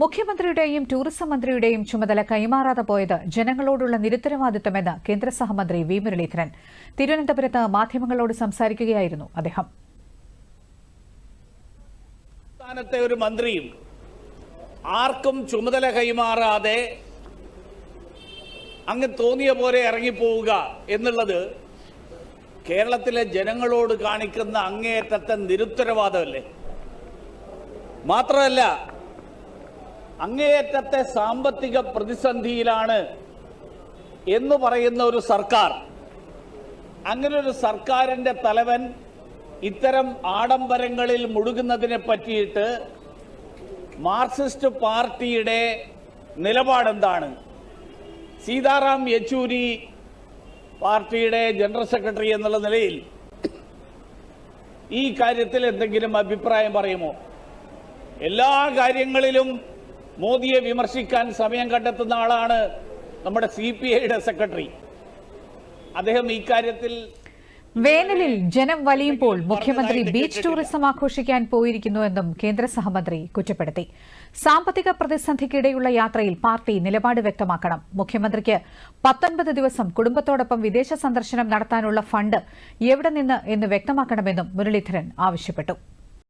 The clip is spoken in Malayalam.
മുഖ്യമന്ത്രിയുടെയും ടൂറിസം മന്ത്രിയുടെയും ചുമതല കൈമാറാതെ പോയത് ജനങ്ങളോടുള്ള നിരുത്തരവാദിത്തമെന്ന് കേന്ദ്ര സഹമന്ത്രി വി മുരളീധരൻ. തിരുവനന്തപുരത്ത് മാധ്യമങ്ങളോട് സംസാരിക്കുകയായിരുന്നു അദ്ദേഹം. സംസ്ഥാനത്തെ ഒരു മന്ത്രിയും ആർക്കും ചുമതല കൈമാറാതെ അങ്ങ് തോന്നിയ പോലെ ഇറങ്ങിപ്പോവുക എന്നുള്ളത് കേരളത്തിലെ ജനങ്ങളോട് കാണിക്കുന്ന അങ്ങേയറ്റത്തെ നിരുത്തരവാദമല്ലേ? മാത്രമല്ല അങ്ങേയറ്റത്തെ സാമ്പത്തിക പ്രതിസന്ധിയിലാണ് എന്ന് പറയുന്ന ഒരു സർക്കാർ. അങ്ങനെ ഒരു സർക്കാരിന്റെ തലവൻ ഇത്തരം ആഡംബരങ്ങളിൽ മുഴുകുന്നതിനെ പറ്റിയിട്ട് മാർക്സിസ്റ്റ് പാർട്ടിയുടെ നിലപാടെന്താണ്? സീതാറാം യെച്ചൂരി പാർട്ടിയുടെ ജനറൽ സെക്രട്ടറി എന്നുള്ള നിലയിൽ ഈ കാര്യത്തിൽ എന്തെങ്കിലും അഭിപ്രായം പറയുമോ? എല്ലാ കാര്യങ്ങളിലും മോദിയെ വിമർശിക്കാൻ സമയം കണ്ടെത്തുന്ന ആളാണ് നമ്മുടെ സി പി ഐയുടെ സെക്രട്ടറി. അദ്ദേഹം ഇക്കാര്യത്തിൽ കാര്യത്തിൽ വേനലിൽ ജനം വലിയുമ്പോൾ മുഖ്യമന്ത്രി ബീച്ച് ടൂറിസം ആഘോഷിക്കാൻ പോയിരിക്കുന്നുവെന്നും കേന്ദ്ര സഹമന്ത്രി കുറ്റപ്പെടുത്തി. സാമ്പത്തിക പ്രതിസന്ധിക്കിടെയുള്ള യാത്രയിൽ പാർട്ടി നിലപാട് വ്യക്തമാക്കണം. മുഖ്യമന്ത്രിക്ക് പത്തൊൻപത് ദിവസം കുടുംബത്തോടൊപ്പം വിദേശ സന്ദർശനം നടത്താനുള്ള ഫണ്ട് എവിടെ നിന്ന് എന്ന് വ്യക്തമാക്കണമെന്നും മുരളീധരൻ ആവശ്യപ്പെട്ടു.